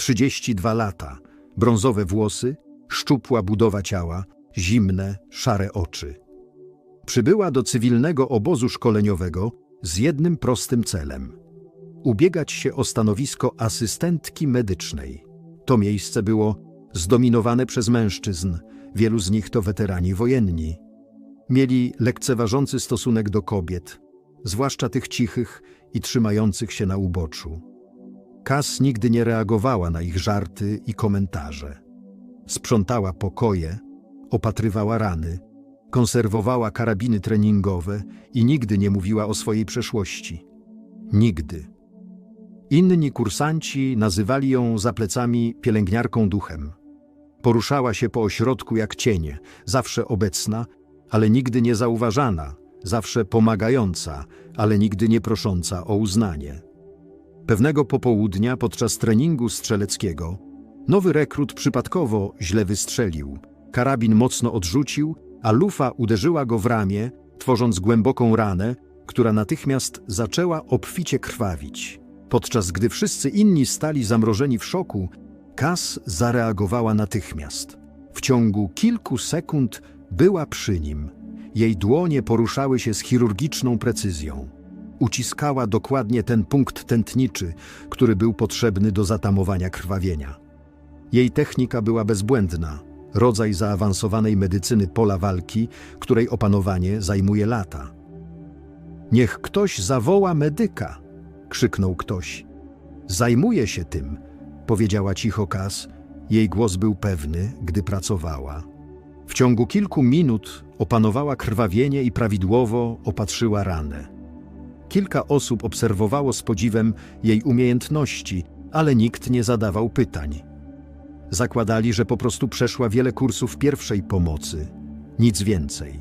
32 lata, brązowe włosy, szczupła budowa ciała, zimne, szare oczy. Przybyła do cywilnego obozu szkoleniowego z jednym prostym celem ubiegać się o stanowisko asystentki medycznej. To miejsce było zdominowane przez mężczyzn, wielu z nich to weterani wojenni. Mieli lekceważący stosunek do kobiet, zwłaszcza tych cichych i trzymających się na uboczu. Kas nigdy nie reagowała na ich żarty i komentarze. Sprzątała pokoje, opatrywała rany, konserwowała karabiny treningowe i nigdy nie mówiła o swojej przeszłości. Nigdy. Inni kursanci nazywali ją za plecami pielęgniarką duchem. Poruszała się po ośrodku jak cienie, zawsze obecna, ale nigdy nie zauważana, zawsze pomagająca, ale nigdy nie prosząca o uznanie. Pewnego popołudnia podczas treningu strzeleckiego nowy rekrut przypadkowo źle wystrzelił. Karabin mocno odrzucił, a lufa uderzyła go w ramię, tworząc głęboką ranę, która natychmiast zaczęła obficie krwawić. Podczas gdy wszyscy inni stali zamrożeni w szoku, Kas zareagowała natychmiast. W ciągu kilku sekund była przy nim. Jej dłonie poruszały się z chirurgiczną precyzją. Uciskała dokładnie ten punkt tętniczy, który był potrzebny do zatamowania krwawienia. Jej technika była bezbłędna, rodzaj zaawansowanej medycyny pola walki, której opanowanie zajmuje lata. Niech ktoś zawoła medyka, krzyknął ktoś. Zajmuję się tym, powiedziała cicho Kas. Jej głos był pewny, gdy pracowała. W ciągu kilku minut opanowała krwawienie i prawidłowo opatrzyła ranę. Kilka osób obserwowało z podziwem jej umiejętności, ale nikt nie zadawał pytań. Zakładali, że po prostu przeszła wiele kursów pierwszej pomocy, nic więcej.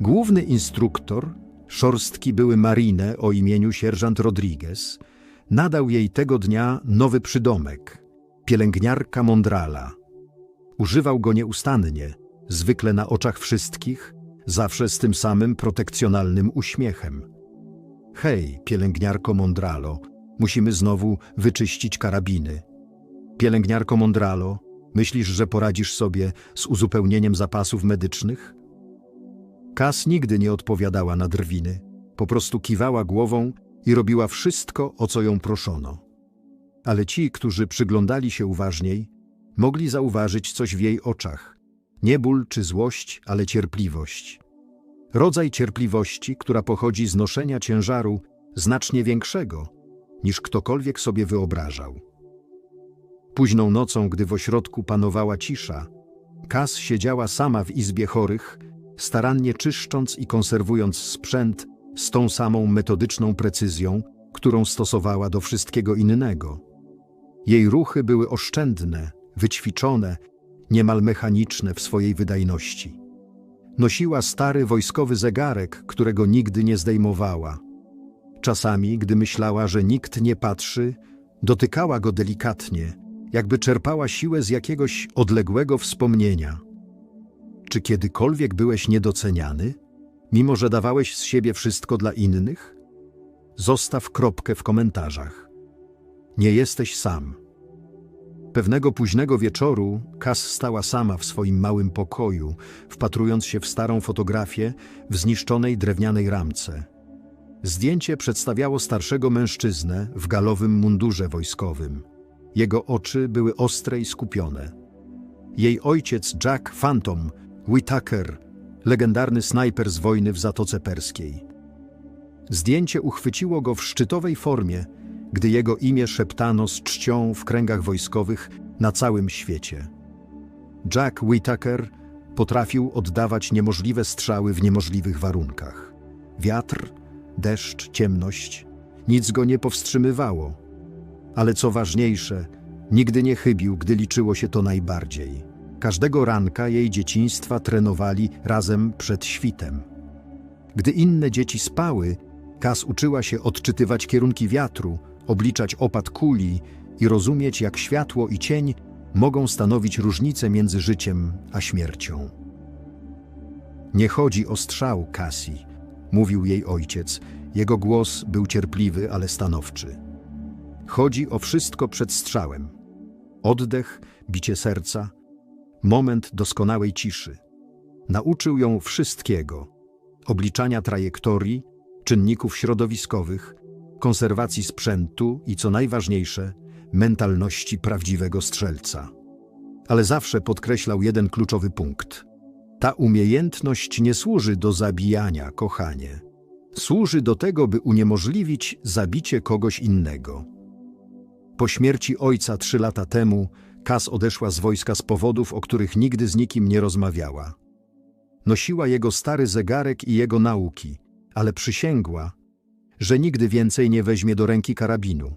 Główny instruktor, szorstki były Marinę o imieniu sierżant Rodriguez, nadał jej tego dnia nowy przydomek pielęgniarka Mondrala. Używał go nieustannie, zwykle na oczach wszystkich, zawsze z tym samym protekcjonalnym uśmiechem. Hej, pielęgniarko Mondralo, musimy znowu wyczyścić karabiny. Pielęgniarko Mondralo, myślisz, że poradzisz sobie z uzupełnieniem zapasów medycznych? Kas nigdy nie odpowiadała na drwiny, po prostu kiwała głową i robiła wszystko, o co ją proszono. Ale ci, którzy przyglądali się uważniej, mogli zauważyć coś w jej oczach. Nie ból czy złość, ale cierpliwość. Rodzaj cierpliwości, która pochodzi z noszenia ciężaru znacznie większego, niż ktokolwiek sobie wyobrażał. Późną nocą, gdy w ośrodku panowała cisza, Kas siedziała sama w izbie chorych, starannie czyszcząc i konserwując sprzęt z tą samą metodyczną precyzją, którą stosowała do wszystkiego innego. Jej ruchy były oszczędne, wyćwiczone, niemal mechaniczne w swojej wydajności. Nosiła stary wojskowy zegarek, którego nigdy nie zdejmowała. Czasami, gdy myślała, że nikt nie patrzy, dotykała go delikatnie, jakby czerpała siłę z jakiegoś odległego wspomnienia. Czy kiedykolwiek byłeś niedoceniany, mimo że dawałeś z siebie wszystko dla innych? Zostaw kropkę w komentarzach. Nie jesteś sam. Pewnego późnego wieczoru Kas stała sama w swoim małym pokoju, wpatrując się w starą fotografię w zniszczonej drewnianej ramce. Zdjęcie przedstawiało starszego mężczyznę w galowym mundurze wojskowym. Jego oczy były ostre i skupione. Jej ojciec Jack Phantom Whitaker, legendarny snajper z wojny w Zatoce Perskiej. Zdjęcie uchwyciło go w szczytowej formie, gdy jego imię szeptano z czcią w kręgach wojskowych na całym świecie. Jack Whitaker potrafił oddawać niemożliwe strzały w niemożliwych warunkach. Wiatr, deszcz, ciemność, nic go nie powstrzymywało. Ale co ważniejsze, nigdy nie chybił, gdy liczyło się to najbardziej. Każdego ranka jej dzieciństwa trenowali razem przed świtem. Gdy inne dzieci spały, Kas uczyła się odczytywać kierunki wiatru, obliczać opad kuli i rozumieć, jak światło i cień mogą stanowić różnicę między życiem a śmiercią. Nie chodzi o strzał, Cassie, mówił jej ojciec. Jego głos był cierpliwy, ale stanowczy. Chodzi o wszystko przed strzałem. oddech, bicie serca, moment doskonałej ciszy. Nauczył ją wszystkiego: obliczania trajektorii, czynników środowiskowych, konserwacji sprzętu i co najważniejsze, mentalności prawdziwego strzelca. Ale zawsze podkreślał jeden kluczowy punkt. Ta umiejętność nie służy do zabijania, kochanie. Służy do tego, by uniemożliwić zabicie kogoś innego. Po śmierci ojca trzy lata temu Kas odeszła z wojska z powodów, o których nigdy z nikim nie rozmawiała. Nosiła jego stary zegarek i jego nauki, ale przysięgła, że nigdy więcej nie weźmie do ręki karabinu.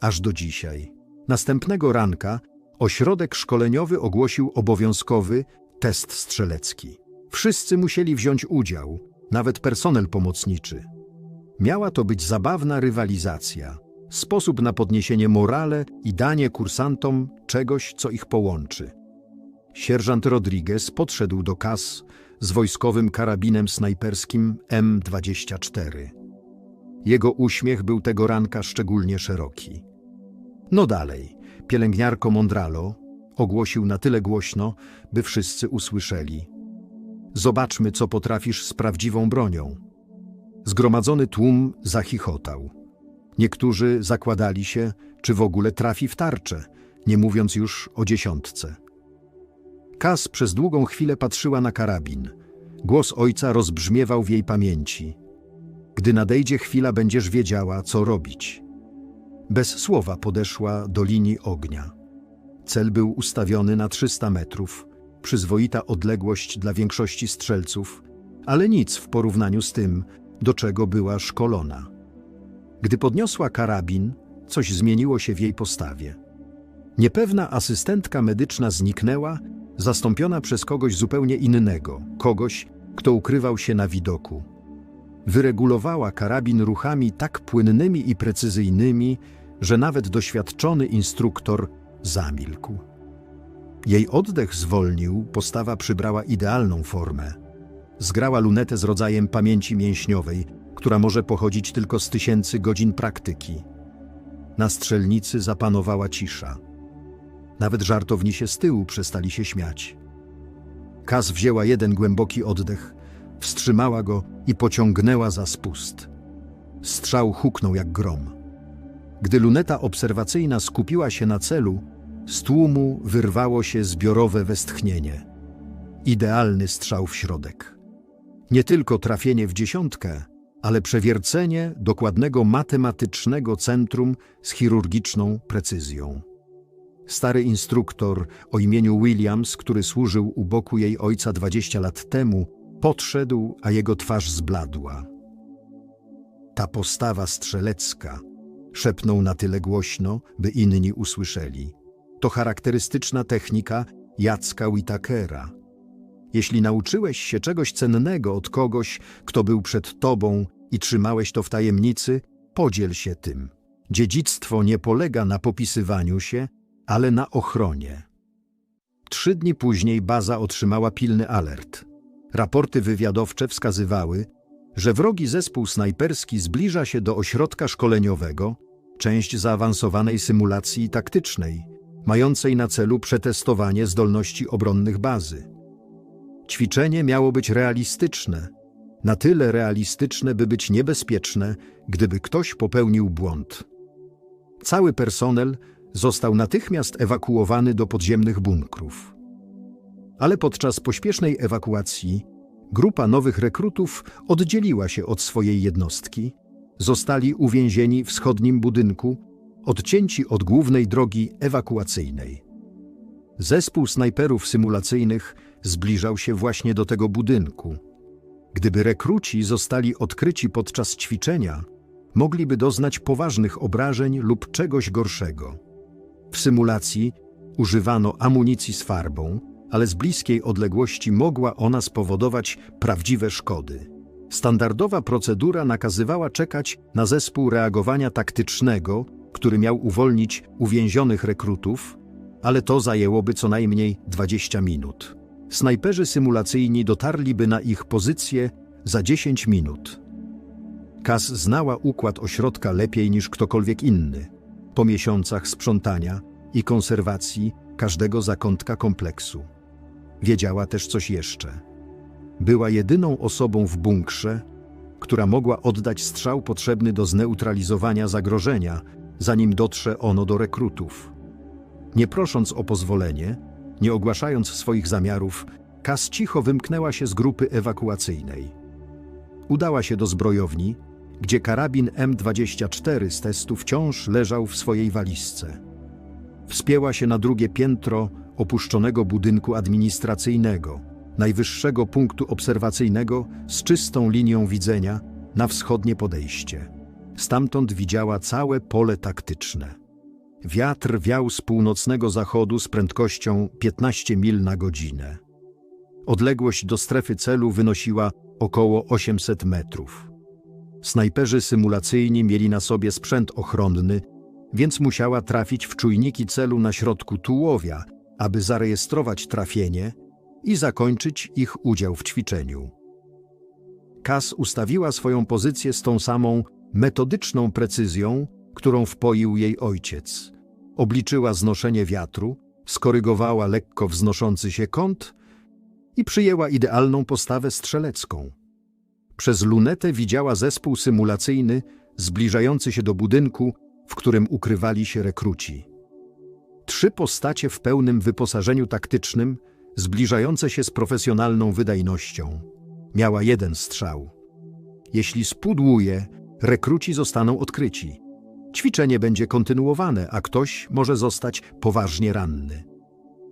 Aż do dzisiaj. Następnego ranka ośrodek szkoleniowy ogłosił obowiązkowy test strzelecki. Wszyscy musieli wziąć udział, nawet personel pomocniczy. Miała to być zabawna rywalizacja, sposób na podniesienie morale i danie kursantom czegoś, co ich połączy. Sierżant Rodriguez podszedł do kas z wojskowym karabinem snajperskim M24. Jego uśmiech był tego ranka szczególnie szeroki. No dalej, pielęgniarko Mondralo ogłosił na tyle głośno, by wszyscy usłyszeli. Zobaczmy, co potrafisz z prawdziwą bronią. Zgromadzony tłum zachichotał. Niektórzy zakładali się, czy w ogóle trafi w tarczę, nie mówiąc już o dziesiątce. Kas przez długą chwilę patrzyła na karabin. Głos ojca rozbrzmiewał w jej pamięci. Gdy nadejdzie chwila, będziesz wiedziała, co robić. Bez słowa podeszła do linii ognia. Cel był ustawiony na 300 metrów, przyzwoita odległość dla większości strzelców, ale nic w porównaniu z tym, do czego była szkolona. Gdy podniosła karabin, coś zmieniło się w jej postawie. Niepewna asystentka medyczna zniknęła, zastąpiona przez kogoś zupełnie innego, kogoś, kto ukrywał się na widoku. Wyregulowała karabin ruchami tak płynnymi i precyzyjnymi, że nawet doświadczony instruktor zamilkł. Jej oddech zwolnił, postawa przybrała idealną formę. Zgrała lunetę z rodzajem pamięci mięśniowej, która może pochodzić tylko z tysięcy godzin praktyki. Na strzelnicy zapanowała cisza. Nawet żartownisie z tyłu przestali się śmiać. Kaz wzięła jeden głęboki oddech, wstrzymała go i pociągnęła za spust. Strzał huknął jak grom. Gdy luneta obserwacyjna skupiła się na celu, z tłumu wyrwało się zbiorowe westchnienie. Idealny strzał w środek. Nie tylko trafienie w dziesiątkę, ale przewiercenie dokładnego matematycznego centrum z chirurgiczną precyzją. Stary instruktor o imieniu Williams, który służył u boku jej ojca 20 lat temu, podszedł, a jego twarz zbladła. Ta postawa strzelecka, szepnął na tyle głośno, by inni usłyszeli. To charakterystyczna technika Jacka Whitakera. Jeśli nauczyłeś się czegoś cennego od kogoś, kto był przed tobą i trzymałeś to w tajemnicy, podziel się tym. Dziedzictwo nie polega na popisywaniu się, ale na ochronie. Trzy dni później baza otrzymała pilny alert. Raporty wywiadowcze wskazywały, że wrogi zespół snajperski zbliża się do ośrodka szkoleniowego, część zaawansowanej symulacji taktycznej, mającej na celu przetestowanie zdolności obronnych bazy. Ćwiczenie miało być realistyczne, na tyle realistyczne, by być niebezpieczne, gdyby ktoś popełnił błąd. Cały personel został natychmiast ewakuowany do podziemnych bunkrów. Ale podczas pośpiesznej ewakuacji grupa nowych rekrutów oddzieliła się od swojej jednostki, zostali uwięzieni w wschodnim budynku, odcięci od głównej drogi ewakuacyjnej. Zespół snajperów symulacyjnych zbliżał się właśnie do tego budynku. Gdyby rekruci zostali odkryci podczas ćwiczenia, mogliby doznać poważnych obrażeń lub czegoś gorszego. W symulacji używano amunicji z farbą, ale z bliskiej odległości mogła ona spowodować prawdziwe szkody. Standardowa procedura nakazywała czekać na zespół reagowania taktycznego, który miał uwolnić uwięzionych rekrutów, ale to zajęłoby co najmniej 20 minut. Snajperzy symulacyjni dotarliby na ich pozycję za 10 minut. Kas znała układ ośrodka lepiej niż ktokolwiek inny. Po miesiącach sprzątania i konserwacji każdego zakątka kompleksu. Wiedziała też coś jeszcze. Była jedyną osobą w bunkrze, która mogła oddać strzał potrzebny do zneutralizowania zagrożenia, zanim dotrze ono do rekrutów. Nie prosząc o pozwolenie, nie ogłaszając swoich zamiarów, Kas cicho wymknęła się z grupy ewakuacyjnej. Udała się do zbrojowni, gdzie karabin M24 z testu wciąż leżał w swojej walizce. Wspięła się na drugie piętro opuszczonego budynku administracyjnego, najwyższego punktu obserwacyjnego z czystą linią widzenia na wschodnie podejście. Stamtąd widziała całe pole taktyczne. Wiatr wiał z północnego zachodu z prędkością 15 mil na godzinę. Odległość do strefy celu wynosiła około 800 metrów. Snajperzy symulacyjni mieli na sobie sprzęt ochronny, więc musiała trafić w czujniki celu na środku tułowia, aby zarejestrować trafienie i zakończyć ich udział w ćwiczeniu. Kas ustawiła swoją pozycję z tą samą metodyczną precyzją, którą wpoił jej ojciec. Obliczyła znoszenie wiatru, skorygowała lekko wznoszący się kąt i przyjęła idealną postawę strzelecką. Przez lunetę widziała zespół symulacyjny zbliżający się do budynku, w którym ukrywali się rekruci. Trzy postacie w pełnym wyposażeniu taktycznym, zbliżające się z profesjonalną wydajnością. Miała jeden strzał. Jeśli spudłuje, rekruci zostaną odkryci. Ćwiczenie będzie kontynuowane, a ktoś może zostać poważnie ranny.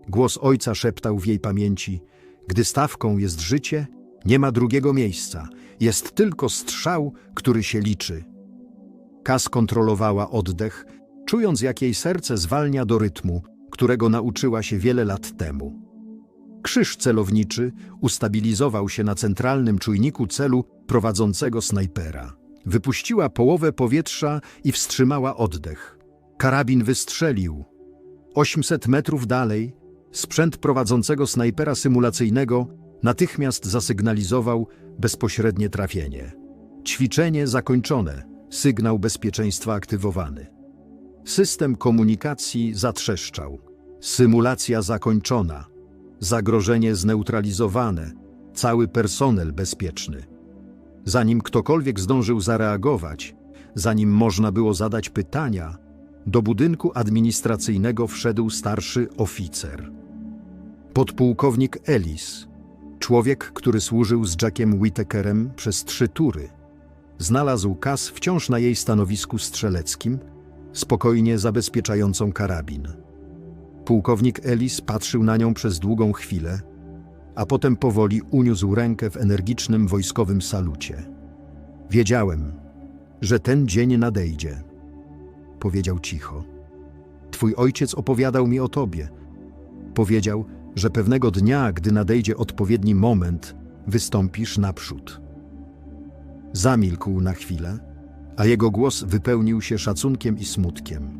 Głos ojca szeptał w jej pamięci: Gdy stawką jest życie, nie ma drugiego miejsca, jest tylko strzał, który się liczy. Kas kontrolowała oddech, czując jak jej serce zwalnia do rytmu, którego nauczyła się wiele lat temu. Krzyż celowniczy ustabilizował się na centralnym czujniku celu prowadzącego snajpera. Wypuściła połowę powietrza i wstrzymała oddech. Karabin wystrzelił. 800 metrów dalej sprzęt prowadzącego snajpera symulacyjnego natychmiast zasygnalizował bezpośrednie trafienie. Ćwiczenie zakończone, sygnał bezpieczeństwa aktywowany. System komunikacji zatrzeszczał. Symulacja zakończona. Zagrożenie zneutralizowane. Cały personel bezpieczny. Zanim ktokolwiek zdążył zareagować, zanim można było zadać pytania, do budynku administracyjnego wszedł starszy oficer. Podpułkownik Ellis, człowiek, który służył z Jackiem Whittakerem przez trzy tury. Znalazł Kas wciąż na jej stanowisku strzeleckim, spokojnie zabezpieczającą karabin. Pułkownik Ellis patrzył na nią przez długą chwilę, a potem powoli uniósł rękę w energicznym wojskowym salucie. Wiedziałem, że ten dzień nadejdzie, powiedział cicho. Twój ojciec opowiadał mi o tobie. Powiedział, że pewnego dnia, gdy nadejdzie odpowiedni moment, wystąpisz naprzód. Zamilkł na chwilę, a jego głos wypełnił się szacunkiem i smutkiem.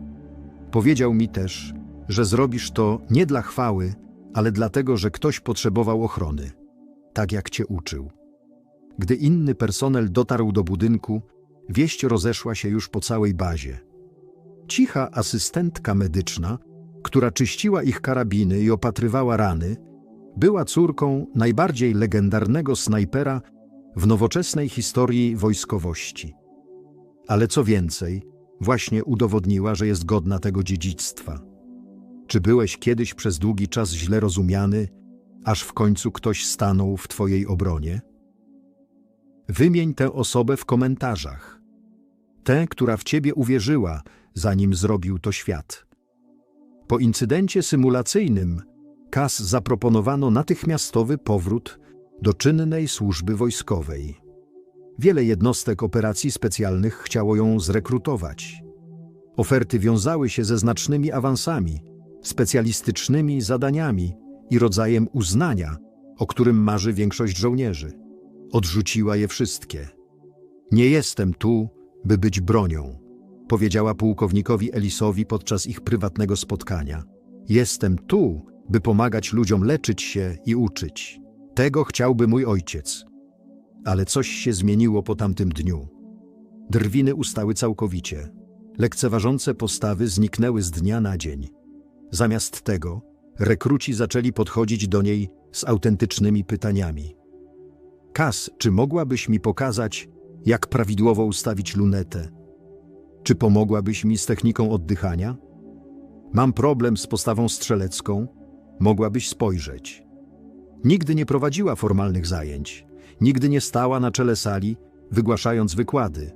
Powiedział mi też, że zrobisz to nie dla chwały, ale dlatego, że ktoś potrzebował ochrony, tak jak cię uczył. Gdy inny personel dotarł do budynku, wieść rozeszła się już po całej bazie. Cicha asystentka medyczna, która czyściła ich karabiny i opatrywała rany, była córką najbardziej legendarnego snajpera w nowoczesnej historii wojskowości. Ale co więcej, właśnie udowodniła, że jest godna tego dziedzictwa. Czy byłeś kiedyś przez długi czas źle rozumiany, aż w końcu ktoś stanął w Twojej obronie? Wymień tę osobę w komentarzach. Tę, która w Ciebie uwierzyła, zanim zrobił to świat. Po incydencie symulacyjnym Kas zaproponowano natychmiastowy powrót do czynnej służby wojskowej. Wiele jednostek operacji specjalnych chciało ją zrekrutować. Oferty wiązały się ze znacznymi awansami, specjalistycznymi zadaniami i rodzajem uznania, o którym marzy większość żołnierzy. Odrzuciła je wszystkie. Nie jestem tu, by być bronią, powiedziała pułkownikowi Elisowi podczas ich prywatnego spotkania. Jestem tu, by pomagać ludziom leczyć się i uczyć. Tego chciałby mój ojciec. Ale coś się zmieniło po tamtym dniu. Drwiny ustały całkowicie. Lekceważące postawy zniknęły z dnia na dzień. Zamiast tego, rekruci zaczęli podchodzić do niej z autentycznymi pytaniami. Kas, czy mogłabyś mi pokazać, jak prawidłowo ustawić lunetę? Czy pomogłabyś mi z techniką oddychania? Mam problem z postawą strzelecką, mogłabyś spojrzeć. Nigdy nie prowadziła formalnych zajęć, nigdy nie stała na czele sali, wygłaszając wykłady,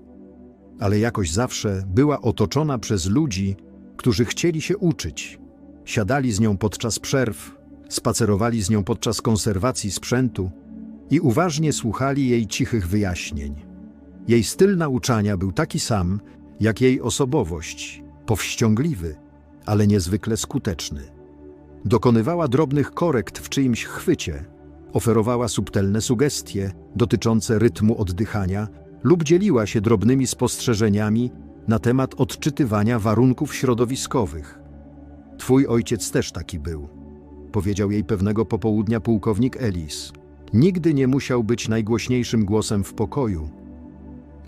ale jakoś zawsze była otoczona przez ludzi, którzy chcieli się uczyć. Siadali z nią podczas przerw, spacerowali z nią podczas konserwacji sprzętu i uważnie słuchali jej cichych wyjaśnień. Jej styl nauczania był taki sam, jak jej osobowość, powściągliwy, ale niezwykle skuteczny. Dokonywała drobnych korekt w czyimś chwycie, oferowała subtelne sugestie dotyczące rytmu oddychania lub dzieliła się drobnymi spostrzeżeniami na temat odczytywania warunków środowiskowych. Twój ojciec też taki był, powiedział jej pewnego popołudnia pułkownik Ellis. Nigdy nie musiał być najgłośniejszym głosem w pokoju.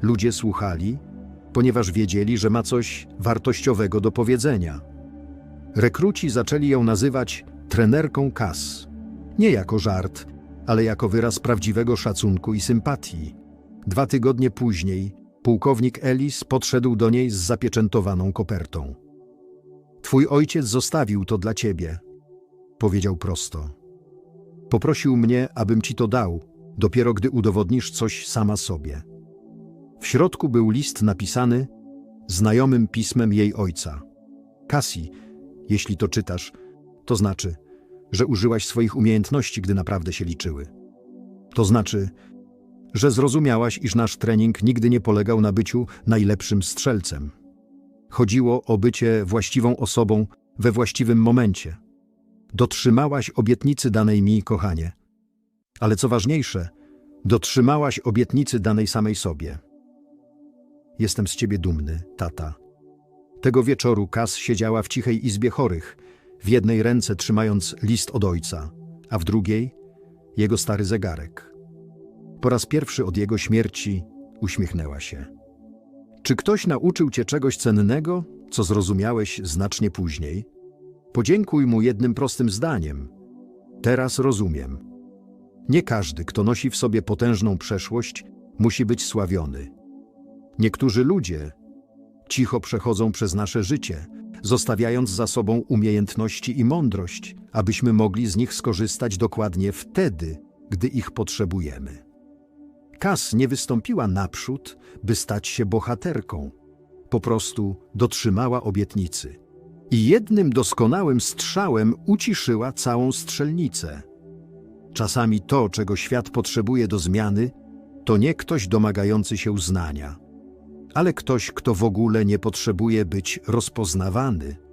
Ludzie słuchali, ponieważ wiedzieli, że ma coś wartościowego do powiedzenia. Rekruci zaczęli ją nazywać trenerką kas. Nie jako żart, ale jako wyraz prawdziwego szacunku i sympatii. Dwa tygodnie później pułkownik Ellis podszedł do niej z zapieczętowaną kopertą. Twój ojciec zostawił to dla ciebie, powiedział prosto. Poprosił mnie, abym ci to dał, dopiero gdy udowodnisz coś sama sobie. W środku był list napisany znajomym pismem jej ojca. Cassie, jeśli to czytasz, to znaczy, że użyłaś swoich umiejętności, gdy naprawdę się liczyły. To znaczy, że zrozumiałaś, iż nasz trening nigdy nie polegał na byciu najlepszym strzelcem. Chodziło o bycie właściwą osobą we właściwym momencie. Dotrzymałaś obietnicy danej mi, kochanie. Ale co ważniejsze, dotrzymałaś obietnicy danej samej sobie. Jestem z ciebie dumny, tata. Tego wieczoru Kas siedziała w cichej izbie chorych, w jednej ręce trzymając list od ojca, a w drugiej jego stary zegarek. Po raz pierwszy od jego śmierci uśmiechnęła się. Czy ktoś nauczył cię czegoś cennego, co zrozumiałeś znacznie później? Podziękuj mu jednym prostym zdaniem. Teraz rozumiem. Nie każdy, kto nosi w sobie potężną przeszłość, musi być sławiony. Niektórzy ludzie cicho przechodzą przez nasze życie, zostawiając za sobą umiejętności i mądrość, abyśmy mogli z nich skorzystać dokładnie wtedy, gdy ich potrzebujemy. Kas nie wystąpiła naprzód, by stać się bohaterką. Po prostu dotrzymała obietnicy. I jednym doskonałym strzałem uciszyła całą strzelnicę. Czasami to, czego świat potrzebuje do zmiany, to nie ktoś domagający się uznania, ale ktoś, kto w ogóle nie potrzebuje być rozpoznawany.